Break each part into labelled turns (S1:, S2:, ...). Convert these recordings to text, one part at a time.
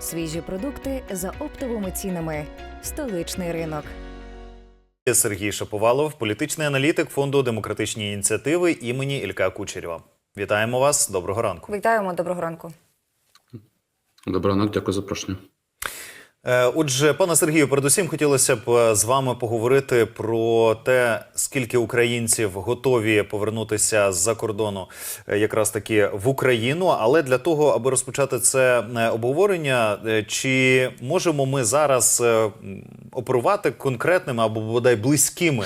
S1: Свіжі продукти за оптовими цінами. Столичний ринок.
S2: Сергій Шаповалов, політичний аналітик фонду демократичні ініціативи імені Ілька Кучерєва. Вітаємо вас. Доброго ранку.
S3: Вітаємо, доброго ранку.
S4: Доброго ранку, дякую за запрошення.
S2: Е, Отже, пане Сергію, передусім хотілося б е, з вами поговорити про те, скільки українців готові повернутися з-за кордону е, якраз таки в Україну. Але для того, аби розпочати це обговорення, чи можемо ми зараз оперувати конкретними або бодай близькими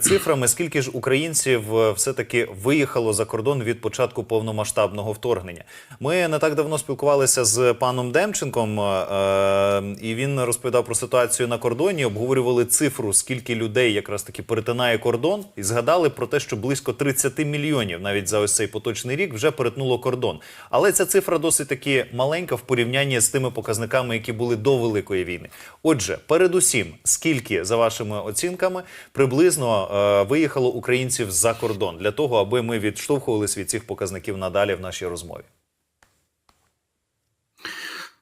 S2: цифрами, скільки ж українців е, все-таки виїхало за кордон від початку повномасштабного вторгнення? Ми не так давно спілкувалися з паном Демченком, е, е, і він розповідав про ситуацію на кордоні. Обговорювали цифру, скільки людей якраз таки перетинає кордон, і згадали про те, що близько 30 мільйонів навіть за ось цей поточний рік вже перетнуло кордон. Але ця цифра досить таки маленька в порівнянні з тими показниками, які були до великої війни. Отже, передусім, скільки за вашими оцінками приблизно е, виїхало українців за кордон для того, аби ми відштовхувалися від цих показників надалі в нашій розмові.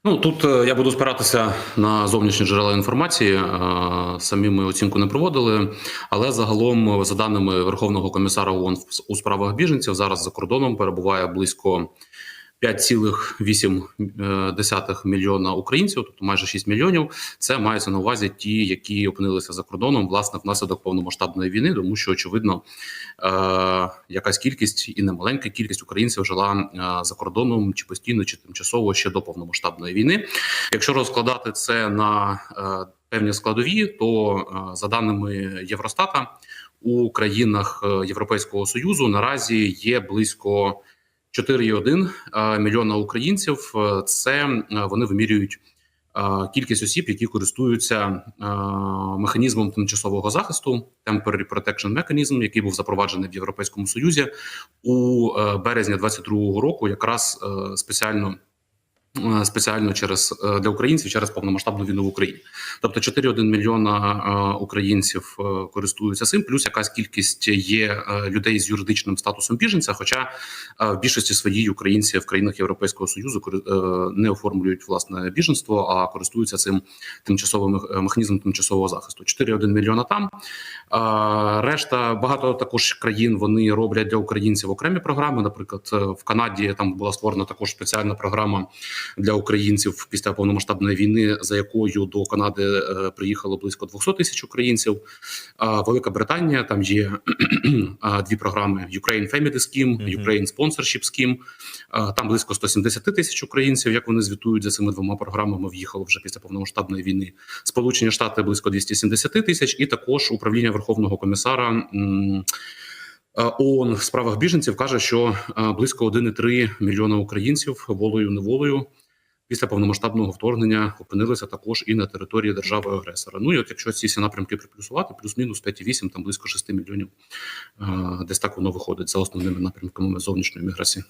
S4: Ну тут е, я буду спиратися на зовнішні джерела інформації. Е, Самі ми оцінку не проводили, але загалом, за даними Верховного комісара ООН у справах біженців, зараз за кордоном перебуває близько 5,8 мільйона українців, тобто майже 6 мільйонів. Це мається на увазі ті, які опинилися за кордоном власне внаслідок повномасштабної війни, тому що очевидно е, якась кількість і немаленька кількість українців жила е, за кордоном чи постійно, чи тимчасово ще до повномасштабної війни. Якщо розкладати це на е, певні складові, то е, за даними Євростата у країнах е, Європейського союзу наразі є близько 4,1 е, мільйона українців. Е, Це е, вони вимірюють кількість осіб, які користуються механізмом тимчасового захисту Temporary Protection Mechanism, який був запроваджений в Європейському Союзі у березні березні 2022 року, якраз спеціально. Е, Спеціально через е, для українців через повномасштабну війну в Україні, тобто 4,1 мільйона е, українців користуються цим. Плюс якась кількість є людей з юридичним статусом біженця. Хоча в більшості своїй українці в країнах Європейського союзу не оформлюють власне біженство, а користуються цим тимчасовим механізмом тимчасового захисту. 4,1 мільйона там. Решта багато також країн вони роблять для українців окремі програми. Наприклад, в Канаді там була створена також спеціальна програма для українців після повномасштабної війни, за якою до Канади е, приїхало близько 200 тисяч українців. А Велика Британія там є дві програми: Ukraine Family Scheme. Ukraine Sponsorship Scheme. Там близько 170 тисяч українців. Як вони звітують за цими двома програмами, в'їхало вже після повномасштабної війни. Сполучені Штати близько 270 тисяч, і також управління Верховного комісара. ООН в справах біженців каже, що близько 1,3 мільйона українців волею неволею після повномасштабного вторгнення опинилися також і на території держави агресора. Ну і от якщо ці всі напрямки приплюсувати, плюс-мінус 5,8, там близько 6 мільйонів, е, десь так воно виходить за основними напрямками зовнішньої міграції.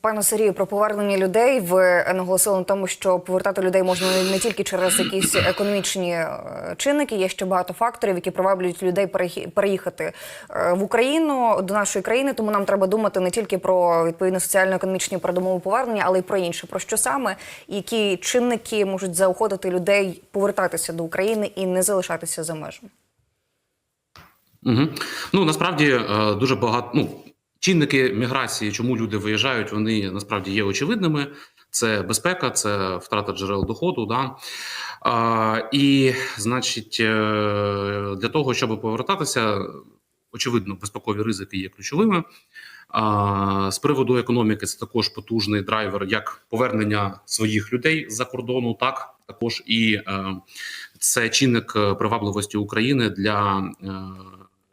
S3: Пане Сергію, про повернення людей ви наголосили на тому, що повертати людей можна не- тільки через якісь економічні е, чинники, є ще багато факторів, які приваблюють людей переїхати е, в Україну до нашої країни. Тому нам треба думати не тільки про відповідно соціально-економічні передумови повернення, але й про інше. Про що саме які чинники можуть заохотити людей повертатися до України і не залишатися за межами.
S4: Угу. Ну насправді е, дуже багато. Ну чинники міграції, чому люди виїжджають, вони насправді є очевидними. Це безпека, це втрата джерел доходу. Да? А, і, значить, е, для того, щоб повертатися, очевидно, безпекові ризики є ключовими. А, з приводу економіки, це також потужний драйвер, як повернення своїх людей з-за кордону, так також і е, це чинник е, привабливості України для.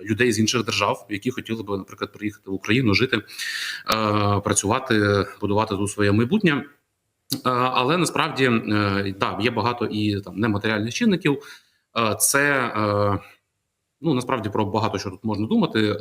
S4: Людей з інших держав, які хотіли би, наприклад, приїхати в Україну, жити, е, працювати, будувати тут своє майбутнє. Е, Але насправді е, да, є багато і там нематеріальних чинників. Це ну насправді про багато що тут можна думати.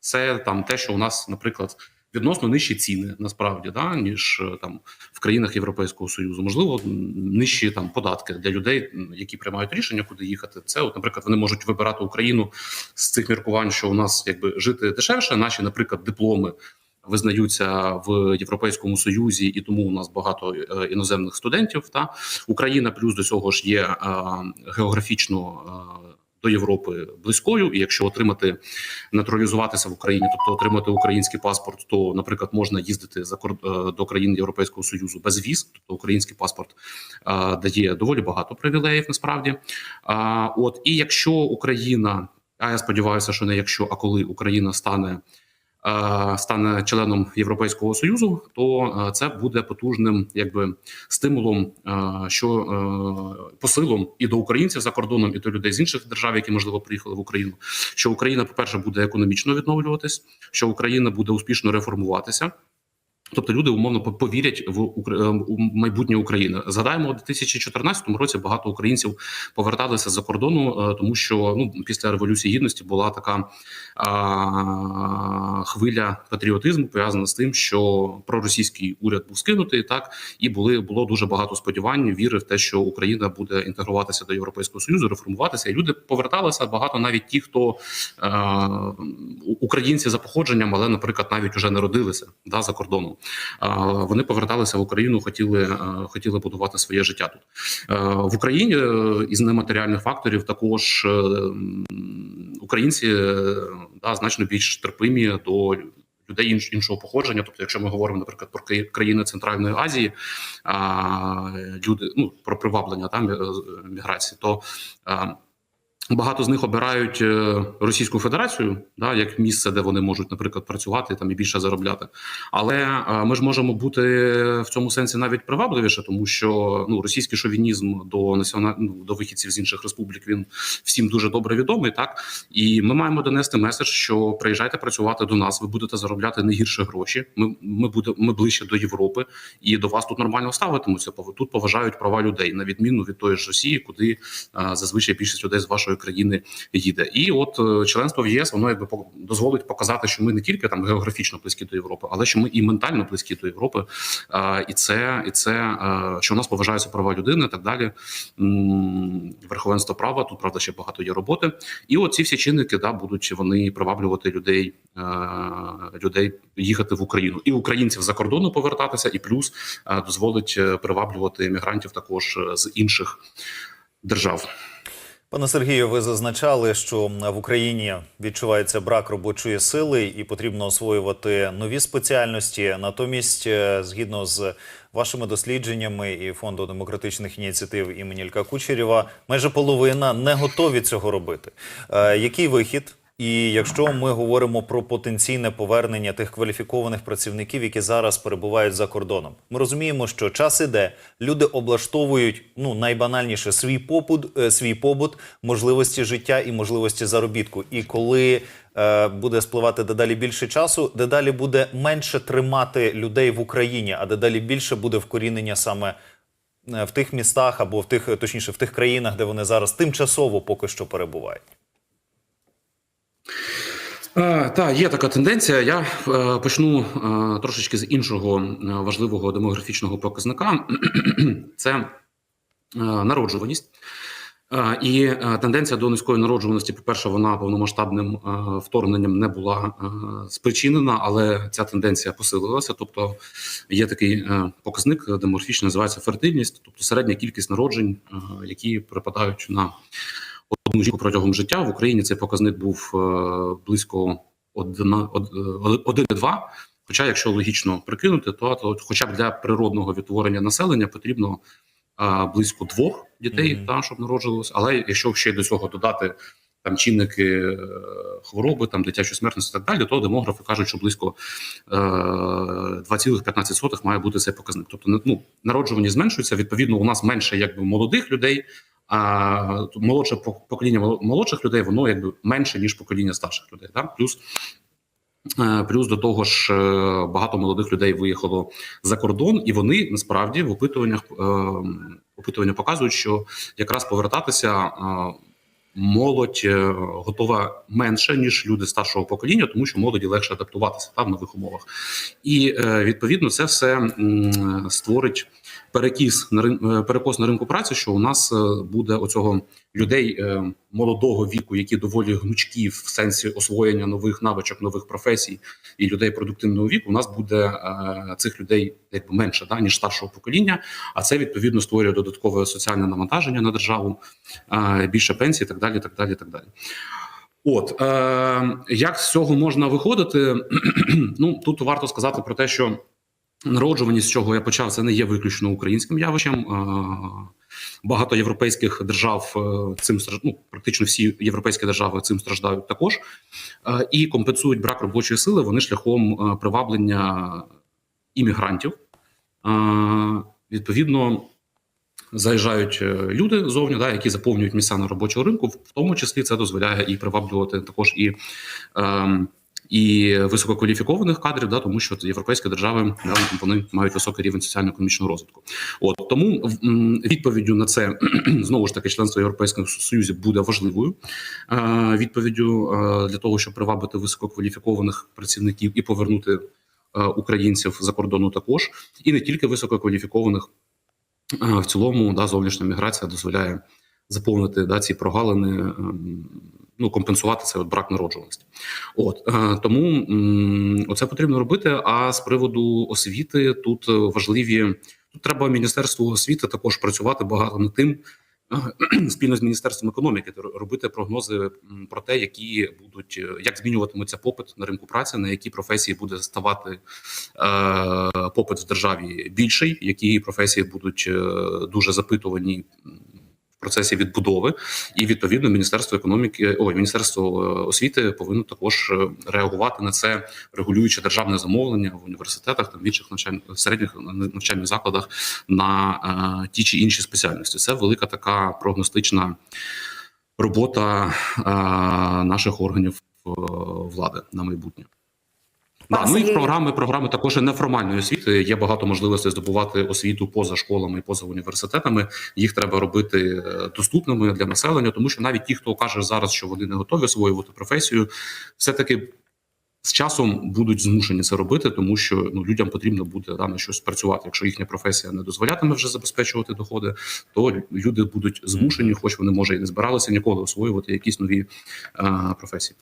S4: Це там те, що у нас, наприклад, відносно нижчі ціни насправді, да, ніж е, там в країнах Європейського союзу. Можливо, нижчі там податки для людей, які приймають рішення, куди їхати. Це, от, наприклад, вони можуть вибирати Україну з цих міркувань, що у нас якби жити дешевше. Наші, наприклад, дипломи визнаються в Європейському Союзі, і тому у нас багато е, іноземних студентів. Та Україна плюс до цього ж є е, географічно. е, До Європи близькою, і якщо отримати натуралізуватися в Україні, тобто отримати український паспорт, то, наприклад, можна їздити за е, до країн Європейського союзу без віз, тобто український паспорт а, дає доволі багато привілеїв. Насправді, а от і якщо Україна, а я сподіваюся, що не якщо, а коли Україна стане. Е, Стане членом Європейського союзу, то е, це буде потужним, якби стимулом, е, що посилом і до українців за кордоном, і до людей з інших держав, які можливо приїхали в Україну. Що Україна, по перше, буде економічно відновлюватись, що Україна буде успішно реформуватися. Тобто люди умовно повірять в е, майбутнє України. Згадаємо, у 2014 році багато українців поверталися за кордону, е, тому що ну після революції гідності була така а, хвиля патріотизму пов'язана з тим, що проросійський уряд був скинутий, так і були було дуже багато сподівань, віри в те, що Україна буде інтегруватися до Європейського союзу, реформуватися, і люди поверталися багато, навіть ті, хто е, українці за походженням, але, наприклад, навіть уже народилися да, за кордоном. Вони поверталися в Україну, хотіли, е, хотіли будувати своє життя тут Е, в Україні. е, Із нематеріальних факторів також українці да, значно більш терпимі до. Людей іншого походження, тобто, якщо ми говоримо, наприклад, про країни Центральної Азії, люди ну про приваблення там міграції, то Багато з них обирають е, Російську Федерацію, да, як місце, де вони можуть, наприклад, працювати там і більше заробляти. Але е, ми ж можемо бути в цьому сенсі навіть привабливіше, тому що ну російський шовінізм до національ... ну, до вихідців з інших республік він всім дуже добре відомий. Так і ми маємо донести меседж, що приїжджайте працювати до нас, ви будете заробляти не гірше гроші. Ми, ми буде ми ближче до Європи, і до вас тут нормально ставитимуться. Тут поважають права людей на відміну від тої ж Росії, куди а, зазвичай більшість людей з вашої країни їде. І от е, членство в ЄС воно якби дозволить показати, що ми не тільки там географічно близькі до Європи, але що ми і ментально близькі до Європи. І це і це е, що у нас поважаються права людини, і так далі. Верховенство права тут правда ще багато є роботи. І от ці всі чинники да будуть вони приваблювати людей, е, людей їхати в Україну і українців за кордону повертатися, і плюс дозволить приваблювати емігрантів також з інших держав.
S2: Пане Сергію, ви зазначали, що в Україні відчувається брак робочої сили і потрібно освоювати нові спеціальності. Натомість, е, згідно з вашими дослідженнями і фонду демократичних ініціатив імені Лька Кучерєва, майже половина не готові цього робити. Е, Який вихід? І якщо ми говоримо про потенційне повернення тих кваліфікованих працівників, які зараз перебувають за кордоном, ми розуміємо, що час іде, люди облаштовують ну найбанальніше свій побут, е, свій побут, можливості життя і можливості заробітку. І коли е, буде спливати дедалі більше часу, дедалі буде менше тримати людей в Україні, а дедалі більше буде вкорінення саме е, в тих містах або в тих, точніше, в тих країнах, де вони зараз тимчасово поки що перебувають.
S4: Е, Та є така тенденція. Я е, почну е, трошечки з іншого важливого демографічного показника. Це народжуваність. І тенденція до низької народжуваності, по-перше, вона повномасштабним вторгненням не була спричинена, але ця тенденція посилилася. Тобто є такий показник демографічний, називається фертильність, тобто середня кількість народжень, які припадають на одну жінку протягом життя. В Україні цей показник був е, близько 1,2. Хоча, якщо логічно прикинути, то, то хоча б для природного відтворення населення потрібно а, близько двох дітей,
S2: Мгм.
S4: та, щоб народжилось. Але якщо ще й до цього додати там чинники е, хвороби, там дитячої смертності і так далі, то демографи кажуть, що близько е, 2,15 має бути цей показник. Тобто, ну, народжуваність зменшується. Відповідно, у нас менше якби молодих людей. А молодше пок- покоління мол- молодших людей воно якби менше ніж покоління старших людей. Так? Плюс Е, Плюс до того ж, е, багато молодих людей виїхало за кордон, і вони насправді в опитуваннях е, опитування показують, що якраз повертатися молодь готова менше ніж люди старшого покоління, тому що молоді легше адаптуватися та в нових умовах. І відповідно це все створить перекіс на рин- е, перекос на ринку праці, що у нас е, буде оцього людей е, молодого віку, які доволі гнучкі в сенсі освоєння нових навичок, нових професій і людей продуктивного віку. У нас буде цих людей якби менше да ніж старшого покоління. А це відповідно створює додаткове соціальне навантаження на державу, більше пенсій, так далі. Так далі, так далі. От е, як з цього можна виходити? ну тут варто сказати про те, що народжуваність, з чого я почав, це не є виключно українським явищем. Е, Багато європейських держав е, цим ну, практично всі європейські держави цим страждають також Е, і компенсують брак робочої сили вони шляхом е, приваблення іммігрантів. Е, Відповідно, заїжджають е, люди зовні, да, які заповнюють місця на робочому ринку. В тому числі це дозволяє і приваблювати також і. ем, і висококваліфікованих кадрів, да, тому що європейські держави да, вони мають високий рівень соціально-економічного розвитку. От тому відповіддю на це знову ж таки членство в Європейському Союзі буде важливою відповіддю для того, щоб привабити висококваліфікованих працівників і повернути українців за кордону також, і не тільки висококваліфікованих. В цілому, да, зовнішня міграція дозволяє заповнити да, ці прогалини, ем, ну компенсувати цей от брак народжуваності. От е, тому м, оце потрібно робити. А з приводу освіти тут е, важливі тут треба міністерству освіти також працювати багато над тим. е, Спільно з міністерством економіки робити прогнози про те, які будуть як змінюватиметься попит на ринку праці, на які професії буде ставати е, попит в державі більший, які професії будуть дуже запитувані процесі відбудови, і відповідно міністерство економіки, ой, міністерство е, освіти повинно також е, реагувати на це, регулюючи державне замовлення в університетах, там в інших навчальних середніх навчальних закладах на е, ті чи інші спеціальності. Це велика така прогностична робота е, наших органів е, влади на майбутнє. Да, ну і програми, програми також і неформальної освіти. Є багато можливостей здобувати освіту поза школами і поза університетами. Їх треба робити е, доступними для населення, тому що навіть ті, хто каже зараз, що вони не готові освоювати професію, все таки з часом будуть змушені це робити, тому що ну людям потрібно буде да, на щось працювати. Якщо їхня професія не дозволятиме вже забезпечувати доходи, то люди будуть змушені, хоч вони може і не збиралися ніколи освоювати якісь нові е, професії.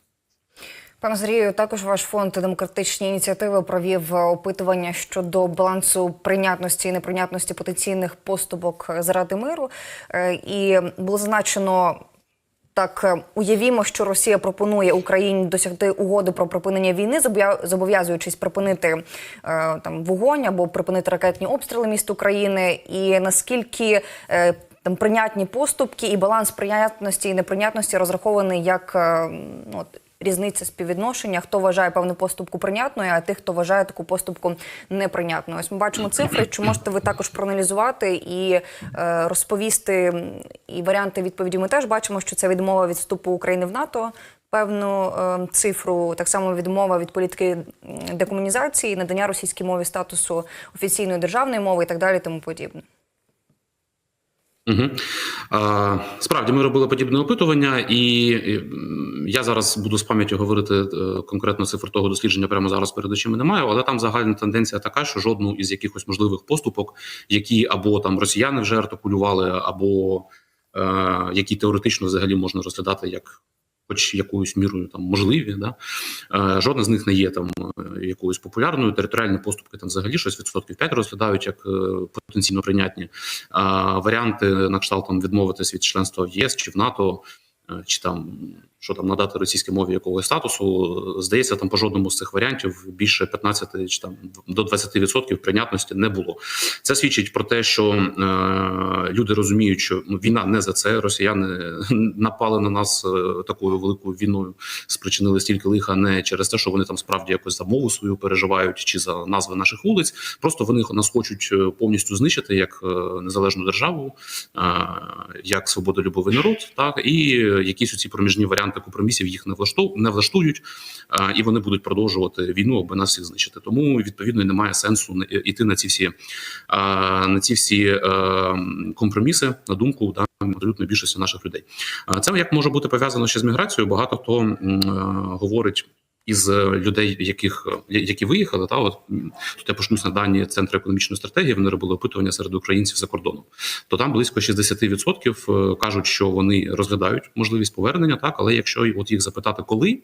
S3: Пане Сергію, також ваш фонд демократичні ініціативи провів е, опитування щодо балансу прийнятності і неприйнятності потенційних поступок заради миру. Е, І було зазначено. Так, е, уявімо, що Росія пропонує Україні досягти угоди про припинення війни, зобов'я- зобов'язуючись припинити там вогонь або припинити ракетні обстріли міст України. І наскільки там прийнятні поступки і баланс прийнятності і неприйнятності розрахований як ну, різниця співвідношення, хто вважає певну поступку прийнятною, а тих, хто вважає таку поступку неприйнятною. Ось ми бачимо цифри. Чи можете ви також проаналізувати і е, розповісти і варіанти відповіді? Ми теж бачимо, що це відмова від вступу України в НАТО. Певну е, цифру, так само відмова від політики декомунізації, надання російській мові статусу офіційної державної мови і так далі, тому подібне.
S4: Угу. А, справді ми робили подібне опитування, і, я зараз буду з пам'яті говорити е, конкретно цифр того дослідження. Прямо зараз перед очима не маю, але там загальна тенденція така, що жодну із якихось можливих поступок, які або там росіяни вже артикулювали, або е, які теоретично взагалі можна розглядати як. Хоч якоюсь мірою там можливі, да е, жодна з них не є там е, якоюсь популярною. Територіальні поступки там взагалі щось відсотків 5 розглядають як е, потенційно прийнятні. А варіанти на кшталт там відмовитись від членства в ЄС чи в НАТО, чи там що там надати російській мові якогось статусу, е, здається, там по жодному з цих варіантів більше 15 чи там до 20% прийнятності не було. Це свідчить про те, що е, люди розуміють, що ну, війна не за це. Росіяни напали на нас е, такою великою війною, спричинили стільки лиха не через те, що вони там справді якось за мову свою переживають чи за назви наших вулиць. Просто вони нас хочуть е, повністю знищити як е, незалежну державу, е, як свободолюбовий народ, так і якісь оці проміжні варіанти варіанти компромісів їх не влаштов не влаштують, е, і вони будуть продовжувати війну, аби нас всіх знищити. Тому відповідно немає сенсу не- іти на ці всі е, на ці всі е, компроміси на думку да, абсолютно більшості наших людей. А Це як може бути пов'язано ще з міграцією. Багато хто е, говорить. Із е, людей, яких е, які виїхали, та от тут я почнусь на дані центру економічної стратегії. Вони робили опитування серед українців за кордоном. То там близько 60% е, кажуть, що вони розглядають можливість повернення, так але якщо от їх запитати, коли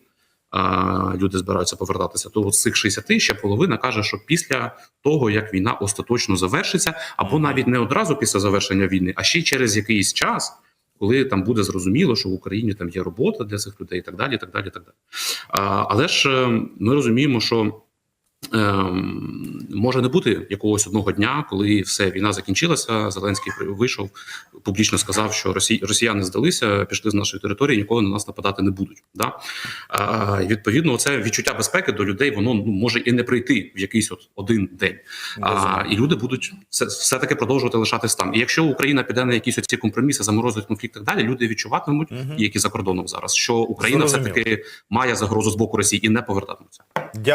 S4: люди збираються повертатися, то з цих 60 ще половина каже, що після того як війна остаточно завершиться, або навіть не одразу після завершення війни, а ще через якийсь час. Коли там буде зрозуміло, що в Україні там є робота для цих людей, і так далі, і так далі, і так далі. А, але ж е, ми розуміємо, що ем, може не бути якогось одного дня, коли все війна закінчилася. Зеленський вийшов публічно сказав, що росі, росіяни здалися, пішли з нашої території, ніколи на нас нападати не будуть. Да? А, і відповідно, це відчуття безпеки до людей, воно ну, може і не прийти в якийсь от один день. А, і люди будуть все, все таки продовжувати лишатись там. І якщо Україна піде на якісь оці компроміси, заморозить конфлікт і так далі, люди відчуватимуть,
S2: Мгм.
S4: які за кордоном зараз, що Україна все таки має загрозу з боку Росії і не повертатиметься.
S2: Дякую.